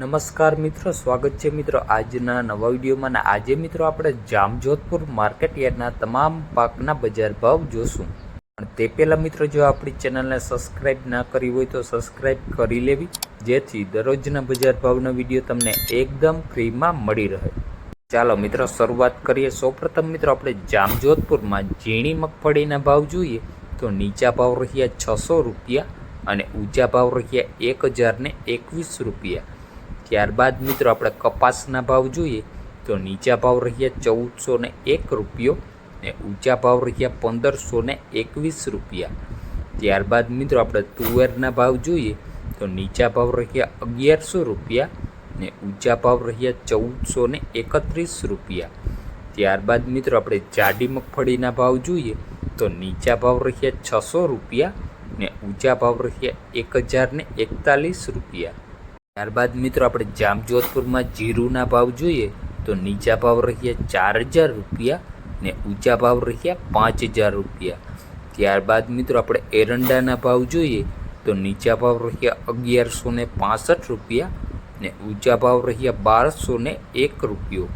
નમસ્કાર મિત્રો, સ્વાગત છે મિત્રો આજના નવા વિડીયોમાં આજે મિત્રો આપણે જામજોધપુર માર્કેટ યાર્ડના તમામ પાકના બજાર ભાવ જોશું. પણ તે પહેલાં મિત્રો, જો આપણી ચેનલને સબસ્ક્રાઈબ ના કરી હોય તો સબસ્ક્રાઈબ કરી લેવી, જેથી દરરોજના બજાર ભાવનો વીડિયો તમને એકદમ ફ્રીમાં મળી રહે. ચાલો મિત્રો, શરૂઆત કરીએ. સૌપ્રથમ મિત્રો, આપણે જામજોધપુરમાં ઝીણી મગફળીના ભાવ જોઈએ તો નીચા ભાવ રહ્યા છસો રૂપિયા અને ઊંચા ભાવ રહ્યા એક હજારને એકવીસ રૂપિયા. ત્યારબાદ મિત્રો આપણે કપાસના ભાવ જોઈએ તો નીચા ભાવ રહ્યા ચૌદસો ને એક રૂપિયો ને ઊંચા ભાવ રહ્યા પંદરસો ને એકવીસ રૂપિયા. ત્યારબાદ મિત્રો આપણે તુવેરના ભાવ જોઈએ તો નીચા ભાવ રહ્યા અગિયારસો રૂપિયા ને ઊંચા ભાવ રહ્યા ચૌદસો ને એકત્રીસ રૂપિયા. ત્યારબાદ મિત્રો આપણે જાડી મગફળીના ભાવ જોઈએ તો નીચા ભાવ રહ્યા છસો રૂપિયા ને ઊંચા ભાવ રહ્યા એક હજાર એકતાલીસ રૂપિયા. ત્યારબાદ મિત્રો આપણે જામજોધપુરમાં જીરુના ભાવ જોઈએ તો નીચા ભાવ રહ્યા ચાર હજાર રૂપિયા ને ઊંચા ભાવ રહ્યા પાંચ હજાર રૂપિયા. ત્યારબાદ મિત્રો આપણે એરંડાના ભાવ જોઈએ તો નીચા ભાવ રહ્યા અગિયારસો ને પાસઠ રૂપિયા ને ઊંચા ભાવ રહ્યા બારસો ને એક રૂપિયો.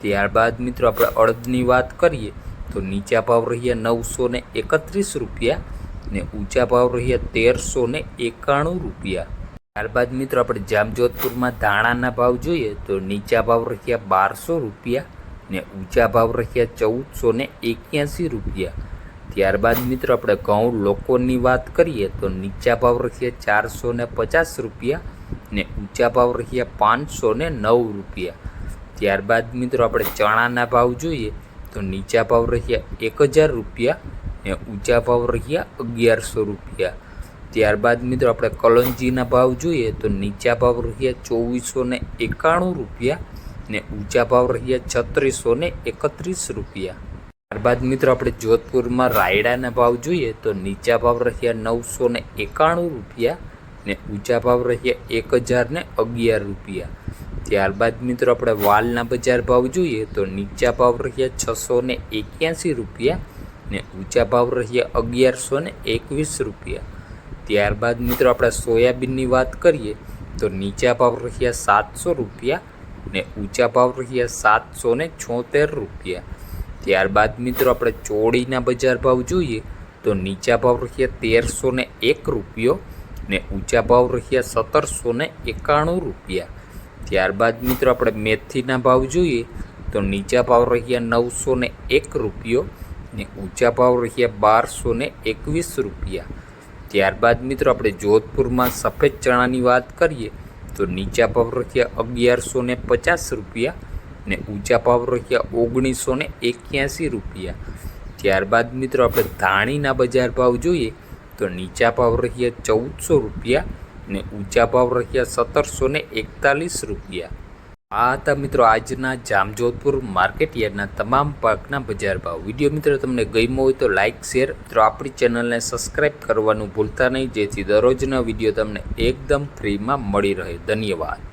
ત્યારબાદ મિત્રો આપણે અડદની વાત કરીએ તો નીચા ભાવ રહ્યા નવસો ને એકત્રીસ રૂપિયા ને ઊંચા ભાવ રહ્યા તેરસો ને એકાણું રૂપિયા. ત્યારબાદ મિત્રો આપણે જામજોધપુરમાં ધાણાના ભાવ જોઈએ તો નીચા ભાવ રહ્યા બારસો રૂપિયા ને ઊંચા ભાવ રહ્યા ચૌદસો ને એક્યાસી રૂપિયા. ત્યારબાદ મિત્રો આપણે ઘઉં લોકોની વાત કરીએ તો નીચા ભાવ રહ્યા ચારસો ને પચાસ રૂપિયા ને ઊંચા ભાવ રહ્યા પાંચસો ને નવ રૂપિયા. ત્યારબાદ મિત્રો આપણે ચણાના ભાવ જોઈએ તો નીચા ભાવ રહ્યા એક હજાર રૂપિયા ને ઊંચા ભાવ રહ્યા અગિયારસો રૂપિયા. ત્યારબાદ મિત્રો આપણે કલોંજીના ભાવ જોઈએ તો નીચા ભાવ રહ્યા ચોવીસો ને એકાણું રૂપિયા ને ઊંચા ભાવ રહ્યા છત્રીસો ને એકત્રીસ રૂપિયા. ત્યારબાદ મિત્રો આપણે જોધપુરમાં રાયડાના ભાવ જોઈએ તો નીચા ભાવ રહ્યા નવસો ને એકાણું રૂપિયા ને ઊંચા ભાવ રહ્યા એક હજાર ને અગિયાર રૂપિયા. ત્યારબાદ મિત્રો આપણે વાલના બજાર ભાવ જોઈએ તો નીચા ભાવ રહ્યા છસો ને એક્યાસી રૂપિયા ને ઊંચા ભાવ રહ્યા અગિયારસો ને એકવીસ રૂપિયા. ત્યારબાદ મિત્રો આપણે સોયાબીનની વાત કરીએ, તો નીચા ભાવ રહ્યા સાતસો રૂપિયા ને ઊંચા ભાવ રહ્યા સાતસો ને છોતેર રૂપિયા. ત્યારબાદ મિત્રો આપણે ચોળીના બજાર ભાવ જોઈએ, તો નીચા ભાવ રહ્યા તેરસો ને એક રૂપિયો ને ઊંચા ભાવ રહ્યા સત્તરસો ને એકાણું રૂપિયા. ત્યારબાદ મિત્રો આપણે મેથીના ભાવ જોઈએ, તો નીચા ભાવ રહ્યા નવસો ને એક રૂપિયો ને ઊંચા ભાવ રહ્યા બારસો ને એકવીસ રૂપિયા. ત્યારબાદ મિત્રો આપણે જોધપુરમાં સફેદ ચણાની વાત કરીએ, તો નીચા ભાવ રહ્યા અગિયારસો ને પચાસ રૂપિયા ને ઊંચા ભાવ રહ્યા ઓગણીસો ને એક્યાસી રૂપિયા. ત્યારબાદ મિત્રો આપણે ધાણીના બજાર ભાવ જોઈએ, તો નીચા ભાવ રહ્યા ચૌદસો રૂપિયા ને ઊંચા ભાવ રહ્યા સત્તરસો ને એકતાલીસ રૂપિયા. આ હતા મિત્રો. આજના જામજોધપુર માર્કેટ યાર્ડના તમામ પાકના બજાર ભાવ. વીડિયો મિત્રો તમને ગમ્યો હોય તો લાઇક શેર મિત્રો આપણી ચેનલને સબસ્ક્રાઇબ કરવાનું ભૂલતા નહીં. જેથી દરરોજના વીડિયો તમને એકદમ ફ્રીમાં મળી રહે. ધન્યવાદ.